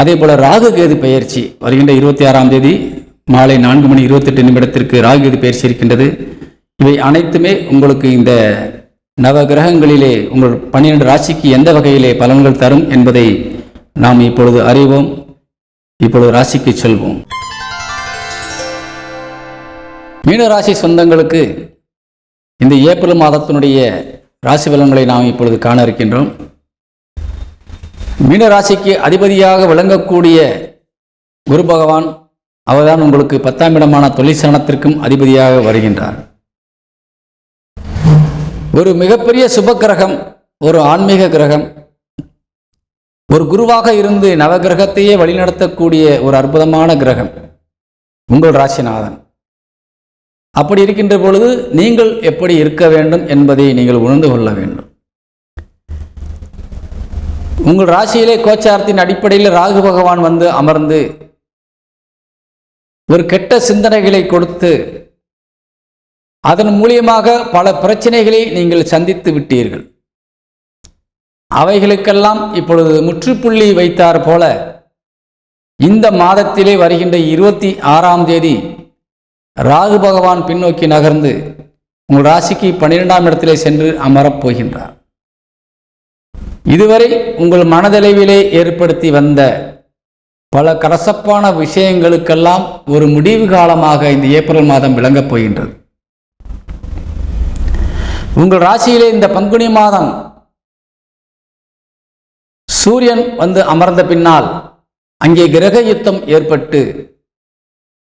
அதே போல ராகு கேது பயிற்சி வருகின்ற இருபத்தி ஆறாம் தேதி மாலை நான்கு மணி இருபத்தெட்டு நிமிடத்திற்கு ராகு கேது பயிற்சி இருக்கின்றது. இவை அனைத்துமே உங்களுக்கு இந்த நவ கிரகங்களிலே உங்கள் பன்னிரண்டு ராசிக்கு எந்த வகையிலே பலன்கள் தரும் என்பதை நாம் இப்பொழுது அறிவோம். இப்பொழுது ராசிக்கு செல்வோம். மீனராசி சொந்தங்களுக்கு இந்த ஏப்ரல் மாதத்தினுடைய ராசி பலன்களை நாம் இப்பொழுது காண இருக்கின்றோம். மீனராசிக்கு அதிபதியாக விளங்கக்கூடிய குரு பகவான் அவர்தான் உங்களுக்கு பத்தாம் இடமான தொழிற்சனத்திற்கும் அதிபதியாக வருகின்றார். ஒரு மிகப்பெரிய சுப கிரகம் ஒரு ஆன்மீக கிரகம் ஒரு குருவாக இருந்து நவகிரகத்தையே வழிநடத்தக்கூடிய ஒரு அற்புதமான கிரகம் உங்கள் ராசிநாதன். அப்படி இருக்கின்ற பொழுது நீங்கள் எப்படி இருக்க வேண்டும் என்பதை நீங்கள் உணர்ந்து கொள்ள வேண்டும். உங்கள் ராசியிலே கோச்சாரத்தின் அடிப்படையில் ராகு பகவான் வந்து அமர்ந்து ஒரு கெட்ட சிந்தனைகளை கொடுத்து அதன் மூலியமாக பல பிரச்சனைகளை நீங்கள் சந்தித்து விட்டீர்கள். அவைகளுக்கெல்லாம் இப்பொழுது முற்றுப்புள்ளி வைத்தார் போல இந்த மாதத்திலே வருகின்ற இருபத்தி ஆறாம் தேதி ராகு பகவான் பின்னோக்கி நகர்ந்து உங்கள் ராசிக்கு பன்னிரெண்டாம் இடத்திலே சென்று அமரப் போகின்றார். இதுவரை உங்கள் மனதளவிலே ஏற்படுத்தி வந்த பல கரசப்பான விஷயங்களுக்கெல்லாம் ஒரு முடிவு காலமாக இந்த ஏப்ரல் மாதம் விளங்கப் போகின்றது. உங்கள் ராசியிலே இந்த பங்குனி மாதம் சூரியன் வந்து அமர்ந்த பின்னால் அங்கே கிரக யுத்தம் ஏற்பட்டு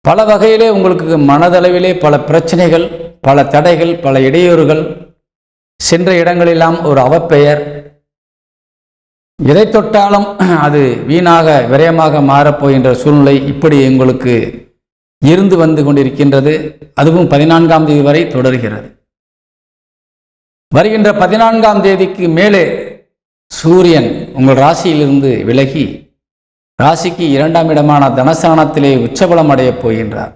பல வகையிலே உங்களுக்கு மனதளவிலே பல பிரச்சனைகள் பல தடைகள் பல இடையூறுகள் சென்ற இடங்களெல்லாம் ஒரு அவப்பெயர் எதை தொட்டாலும் அது வீணாக விரயமாக மாறப்போகின்ற சூழ்நிலை இப்படி எங்களுக்கு இருந்து வந்து கொண்டிருக்கின்றது. அதுவும் பதினான்காம் தேதி வரை தொடர்கிறது. வருகின்ற பதினான்காம் தேதிக்கு மேலே சூரியன் உங்கள் ராசியிலிருந்து விலகி ராசிக்கு இரண்டாம் இடமான தனஸ்தானத்திலே உச்சபலம் அடையப் போகின்றார்.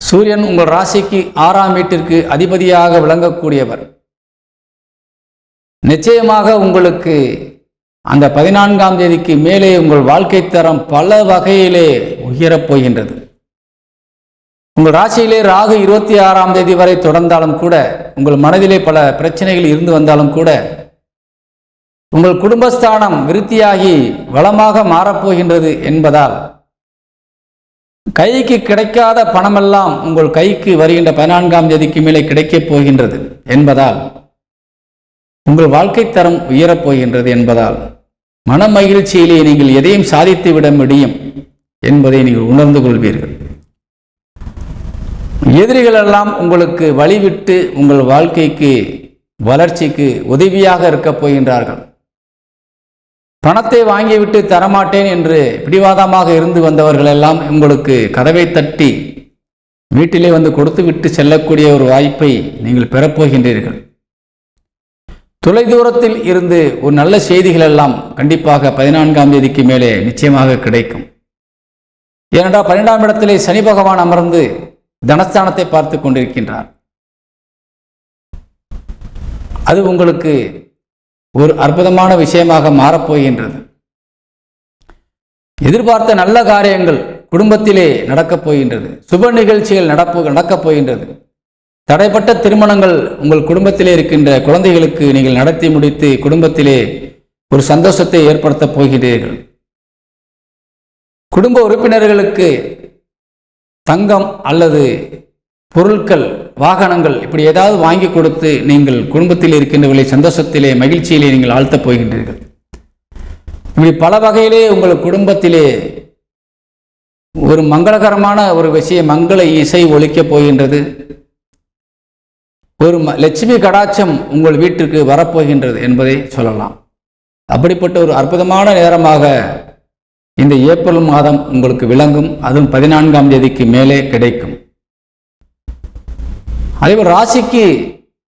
சூரியன் உங்கள் ராசிக்கு ஆறாம் வீட்டிற்கு அதிபதியாக விளங்கக்கூடியவர். நிச்சயமாக உங்களுக்கு அந்த பதினான்காம் தேதிக்கு மேலே உங்கள் வாழ்க்கை தரம் பல வகையிலே உயரப் போகின்றது. உங்கள் ராசியிலே ராகு இருபத்தி ஆறாம் தேதி வரை தொடர்ந்தாலும் கூட உங்கள் மனதிலே பல பிரச்சனைகள் இருந்து வந்தாலும் கூட உங்கள் குடும்பஸ்தானம் விருத்தியாகி வளமாக மாறப்போகின்றது என்பதால் கைக்கு கிடைக்காத பணமெல்லாம் உங்கள் கைக்கு வருகின்ற பதினான்காம் தேதிக்கு மேலே கிடைக்கப் போகின்றது என்பதால் உங்கள் வாழ்க்கை தரம் உயரப் போகின்றது என்பதால் மன மகிழ்ச்சியிலே நீங்கள் எதையும் சாதித்து விட முடியும் என்பதை நீங்கள் உணர்ந்து கொள்வீர்கள். எதிரிகளெல்லாம் உங்களுக்கு வழிவிட்டு உங்கள் வாழ்க்கைக்கு வளர்ச்சிக்கு உதவியாக இருக்கப் போகின்றார்கள். பணத்தை வாங்கிவிட்டு தரமாட்டேன் என்று பிடிவாதமாக இருந்து வந்தவர்கள் எல்லாம் உங்களுக்கு கதவை தட்டி வீட்டிலே வந்து கொடுத்து விட்டு செல்லக்கூடிய ஒரு வாய்ப்பை நீங்கள் பெறப்போகின்றீர்கள் தொலைதூரத்தில் இருந்து ஒரு நல்ல செய்திகள் எல்லாம் கண்டிப்பாக பதினான்காம் தேதிக்கு மேலே நிச்சயமாக கிடைக்கும். ஏனென்றால் பன்னெண்டாம் இடத்திலே சனி பகவான் அமர்ந்து தனஸ்தானத்தை பார்த்து கொண்டிருக்கின்றார். அது உங்களுக்கு ஒரு அற்புதமான விஷயமாக மாறப்போகின்றது. எதிர்பார்த்த நல்ல காரியங்கள் குடும்பத்திலே நடக்கப் போகின்றது. சுப நிகழ்ச்சிகள் நடப்பு நடக்கப் போகின்றது. தடைப்பட்ட திருமணங்கள் உங்கள் குடும்பத்திலே இருக்கின்ற குழந்தைகளுக்கு நீங்கள் நடத்தி முடித்து குடும்பத்திலே ஒரு சந்தோஷத்தை ஏற்படுத்தப் போகிறீர்கள். குடும்ப உறுப்பினர்களுக்கு தங்கம் அல்லது பொருட்கள் வாகனங்கள் இப்படி ஏதாவது வாங்கி கொடுத்து நீங்கள் குடும்பத்தில் இருக்கின்றவர்களை சந்தோஷத்திலே மகிழ்ச்சியிலே நீங்கள் ஆழ்த்தப் போகின்றீர்கள். இப்படி பல வகையிலே உங்கள் குடும்பத்திலே ஒரு மங்களகரமான ஒரு விஷயம் மங்கள இசை ஒழிக்கப் போகின்றது. ஒரு ம- லட்சுமி கடாட்சம் உங்கள் வீட்டிற்கு வரப்போகின்றது என்பதை சொல்லலாம். அப்படிப்பட்ட ஒரு அற்புதமான நேரமாக இந்த ஏப்ரல் மாதம் உங்களுக்கு விளங்கும். அதுவும் பதினான்காம் தேதிக்கு மேலே கிடைக்கும். அதேபோல் ராசிக்கு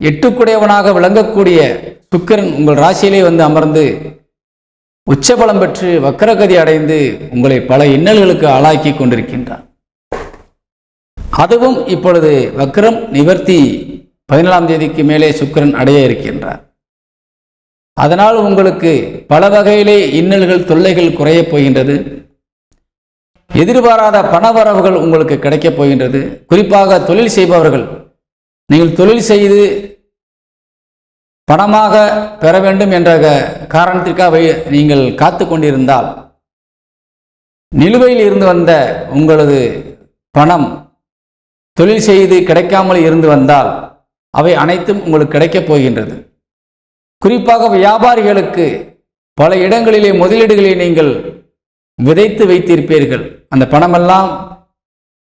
எட்டுக்குடையவனாக விளங்கக்கூடிய சுக்கரன் உங்கள் ராசியிலே வந்து அமர்ந்து உச்சபலம் பெற்று வக்கரகதி அடைந்து உங்களை பல இன்னல்களுக்கு ஆளாக்கி கொண்டிருக்கின்றார். அதுவும் இப்பொழுது வக்ரம் நிவர்த்தி பதினேழாம் தேதிக்கு மேலே சுக்கரன் அடைய இருக்கின்றார். அதனால் உங்களுக்கு பல வகையிலே இன்னல்கள் தொல்லைகள் குறையப் போகின்றது. எதிர்பாராத பணவரவுகள் உங்களுக்கு கிடைக்கப் போகின்றது. குறிப்பாக தொழில் செய்பவர்கள் நீங்கள் தொழில் செய்து பணமாக பெற வேண்டும் என்ற காரணத்திற்காக வை- நீங்கள் காத்து கொண்டிருந்தால் நிலுவையில் இருந்து வந்த உங்களது பணம் தொழில் செய்து கிடைக்காமல் இருந்து வந்தால் அவை அனைத்தும் உங்களுக்கு கிடைக்கப் போகின்றது. குறிப்பாக வியாபாரிகளுக்கு பல இடங்களிலே முதலீடுகளை நீங்கள் விதைத்து வைத்திருப்பீர்கள். அந்த பணமெல்லாம்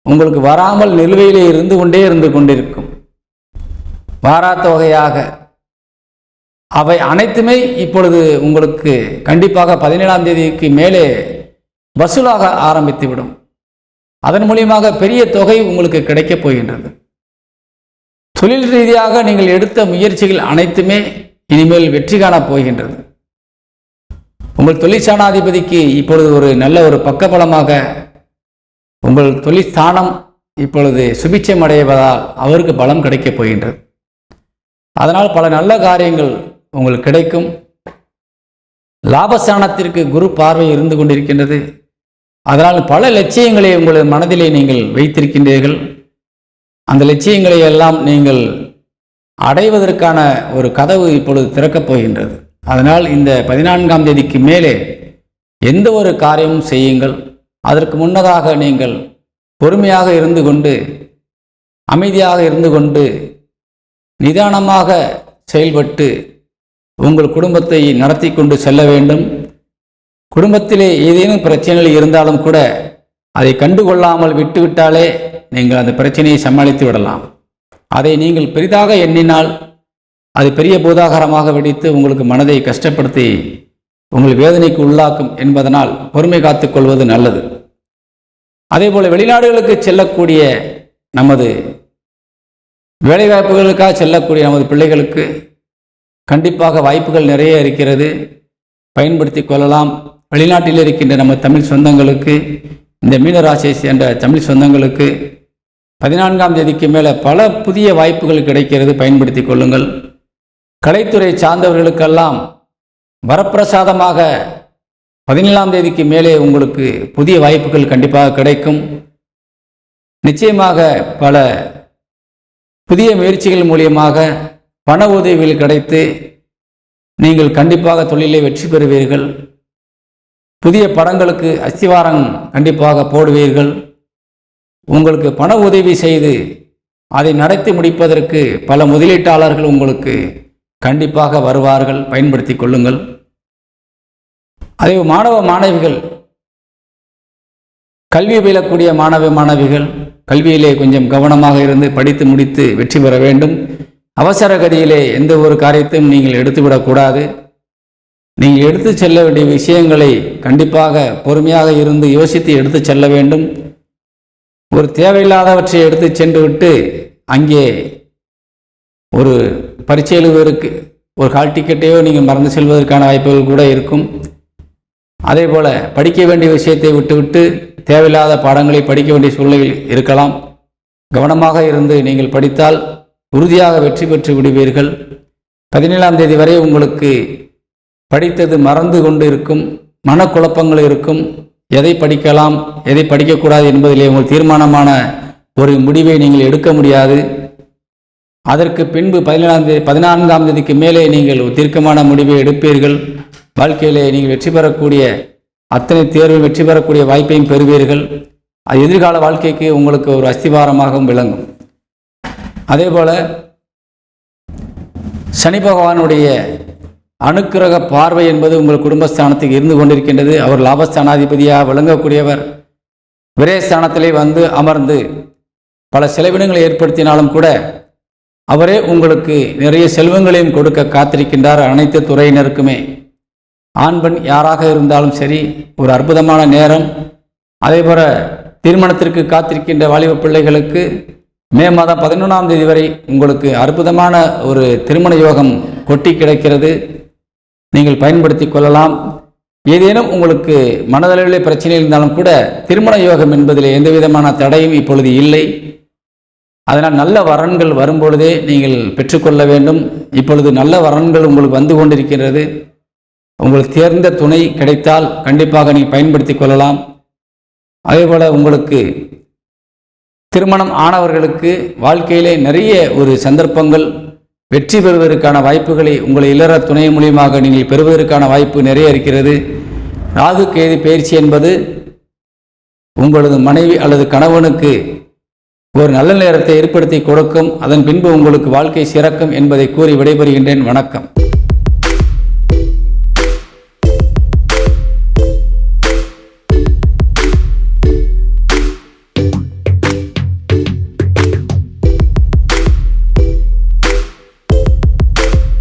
உங்களுக்கு வராமல் நிலுவையிலே இருந்து கொண்டே இருந்து கொண்டிருக்கும். வாராத்த வகையாக அவை அனைத்துமே இப்பொழுது உங்களுக்கு கண்டிப்பாக பதினேழாம் தேதிக்கு மேலே வசூலாக ஆரம்பித்துவிடும். அதன் மூலியமாக பெரிய தொகை உங்களுக்கு கிடைக்கப் போகின்றது. தொழில் ரீதியாக நீங்கள் எடுத்த முயற்சிகள் அனைத்துமே இனிமேல் வெற்றி காணப் போகின்றது. உங்கள் தொழிற்சானாதிபதிக்கு இப்பொழுது ஒரு நல்ல ஒரு பக்கபலமாக உங்கள் தொழிற்சானம் இப்பொழுது சுபிட்சம் அடைவதால் அவருக்கு பலம் கிடைக்கப் போகின்றது. அதனால் பல நல்ல காரியங்கள் உங்களுக்கு கிடைக்கும். லாபஸ்தானத்திற்கு குரு பார்வை இருந்து கொண்டிருக்கின்றது. அதனால் பல லட்சியங்களை உங்களது மனதிலே நீங்கள் வைத்திருக்கின்றீர்கள். அந்த லட்சியங்களை எல்லாம் நீங்கள் அடைவதற்கான ஒரு கதவு இப்பொழுது திறக்கப் போகின்றது. அதனால் இந்த பதினான்காம் தேதிக்கு மேலே எந்த ஒரு காரியமும் செய்யுங்கள். அதற்கு முன்னதாக நீங்கள் பொறுமையாக இருந்து கொண்டு அமைதியாக இருந்து கொண்டு நிதானமாக செயல்பட்டு உங்கள் குடும்பத்தை நடத்தி கொண்டு செல்ல வேண்டும். குடும்பத்திலே ஏதேனும் பிரச்சனைகள் இருந்தாலும் கூட அதை கண்டுகொள்ளாமல் விட்டுவிட்டாலே நீங்கள் அந்த பிரச்சனையை சமாளித்து விடலாம். அதை நீங்கள் பெரிதாக எண்ணினால் அது பெரிய பூதாகரமாக வெடித்து உங்களுக்கு மனதை கஷ்டப்படுத்தி உங்கள் வேதனைக்கு உள்ளாக்கும் என்பதனால் பொறுமை காத்துக் கொள்வது நல்லது. அதேபோல வெளிநாடுகளுக்கு செல்லக்கூடிய நமது வேலைவாய்ப்புகளுக்காக செல்லக்கூடிய நமது பிள்ளைகளுக்கு கண்டிப்பாக வாய்ப்புகள் நிறைய இருக்கிறது. பயன்படுத்தி கொள்ளலாம். வெளிநாட்டில் இருக்கின்ற நம்ம தமிழ் சொந்தங்களுக்கு இந்த மீனராசியை சேர்ந்த தமிழ் சொந்தங்களுக்கு பதினான்காம் தேதிக்கு மேலே பல புதிய வாய்ப்புகள் கிடைக்கிறது. பயன்படுத்தி கொள்ளுங்கள். கலைத்துறை சார்ந்தவர்களுக்கெல்லாம் வரப்பிரசாதமாக பதினேழாம் தேதிக்கு மேலே உங்களுக்கு புதிய வாய்ப்புகள் கண்டிப்பாக கிடைக்கும். நிச்சயமாக பல புதிய முயற்சிகள் மூலியமாக பண உதவிகள் கிடைத்து நீங்கள் கண்டிப்பாக தொழிலை வெற்றி பெறுவீர்கள். புதிய படங்களுக்கு அஸ்திவாரம் கண்டிப்பாக போடுவீர்கள். உங்களுக்கு பண உதவி செய்து அதை நடத்தி முடிப்பதற்கு பல முதலீட்டாளர்கள் உங்களுக்கு கண்டிப்பாக வருவார்கள். பயன்படுத்தி கொள்ளுங்கள். அதே மாணவ மாணவிகள் கல்வி பயிலக்கூடிய மாணவ மாணவிகள் கல்வியிலே கொஞ்சம் கவனமாக இருந்து படித்து முடித்து வெற்றி பெற வேண்டும். அவசர கதியிலே எந்த ஒரு காரியத்தையும் நீங்கள் எடுத்துவிடக்கூடாது. நீங்கள் எடுத்து செல்ல வேண்டிய விஷயங்களை கண்டிப்பாக பொறுமையாக இருந்து யோசித்து எடுத்து செல்ல வேண்டும். ஒரு தேவையில்லாதவற்றை எடுத்து சென்று விட்டு அங்கே ஒரு பரீட்சை ஒரு ஹால் டிக்கெட்டையோ நீங்கள் மறந்து செல்வதற்கான வாய்ப்புகள் கூட இருக்கும். அதே போல் படிக்க வேண்டிய விஷயத்தை விட்டுவிட்டு தேவையில்லாத பாடங்களை படிக்க வேண்டிய சூழ்நிலையில் இருக்கலாம். கவனமாக இருந்து நீங்கள் படித்தால் உறுதியாக வெற்றி பெற்று விடுவீர்கள். பதினேழாம் தேதி வரை உங்களுக்கு படித்தது மறந்து கொண்டு இருக்கும் மனக்குழப்பங்கள் இருக்கும். எதை படிக்கலாம் எதை படிக்கக்கூடாது என்பதிலே உங்கள் தீர்மானமான ஒரு முடிவை நீங்கள் எடுக்க முடியாது. அதற்கு பின்பு பதினேழாம் தேதி பதினான்காம் தேதிக்கு மேலே நீங்கள் ஒரு தீர்க்கமான முடிவை எடுப்பீர்கள். வாழ்க்கையிலே நீங்கள் வெற்றி பெறக்கூடிய அத்தனை தேர்வில் வெற்றி பெறக்கூடிய வாய்ப்பையும் பெறுவீர்கள். அது எதிர்கால வாழ்க்கைக்கு உங்களுக்கு ஒரு அஸ்திவாரமாகவும் விளங்கும். அதே போல சனி பகவானுடைய அனுக்கிரக பார்வை என்பது உங்கள் குடும்பஸ்தானத்துக்கு இருந்து கொண்டிருக்கின்றது. அவர் லாபஸ்தானாதிபதியாக விளங்கக்கூடியவர். விரயஸ்தானத்திலே வந்து அமர்ந்து பல செலவினங்களை ஏற்படுத்தினாலும் கூட அவரே உங்களுக்கு நிறைய செல்வங்களையும் கொடுக்க காத்திருக்கின்றார் அனைத்து துறையினருக்குமே. ஆண் பெண் யாராக இருந்தாலும் சரி ஒரு அற்புதமான நேரம். அதேபோல திருமணத்திற்கு காத்திருக்கின்ற வாலிப பிள்ளைகளுக்கு மே மாதம் பதினொன்றாம் தேதி வரை உங்களுக்கு அற்புதமான ஒரு திருமண யோகம் கொட்டி கிடைக்கிறது. நீங்கள் பயன்படுத்தி கொள்ளலாம். ஏதேனும் உங்களுக்கு மனதளவிலே பிரச்சனை இருந்தாலும் கூட திருமண யோகம் என்பதில் எந்த விதமான தடையும் இப்பொழுது இல்லை. அதனால் நல்ல வரன்கள் வரும்பொழுதே நீங்கள் பெற்றுக்கொள்ள வேண்டும். இப்பொழுது நல்ல வரன்கள் உங்களுக்கு வந்து கொண்டிருக்கிறது உங்களுக்கு தேர்ந்த துணை கிடைத்தால் கண்டிப்பாக நீங்கள் பயன்படுத்தி கொள்ளலாம். அதேபோல் உங்களுக்கு திருமணம் ஆனவர்களுக்கு வாழ்க்கையிலே நிறைய ஒரு சந்தர்ப்பங்கள் வெற்றி பெறுவதற்கான வாய்ப்புகளை உங்களை இல்லற துணை மூலியமாக நீங்கள் பெறுவதற்கான வாய்ப்பு நிறைய இருக்கிறது. ராகு கேது பயிற்சி என்பது உங்களது மனைவி அல்லது கணவனுக்கு ஒரு நல்ல நேரத்தை ஏற்படுத்தி கொடுக்கும். அதன் பின்பு உங்களுக்கு வாழ்க்கை சிறக்கும் என்பதை கூறி விடைபெறுகின்றேன். வணக்கம்.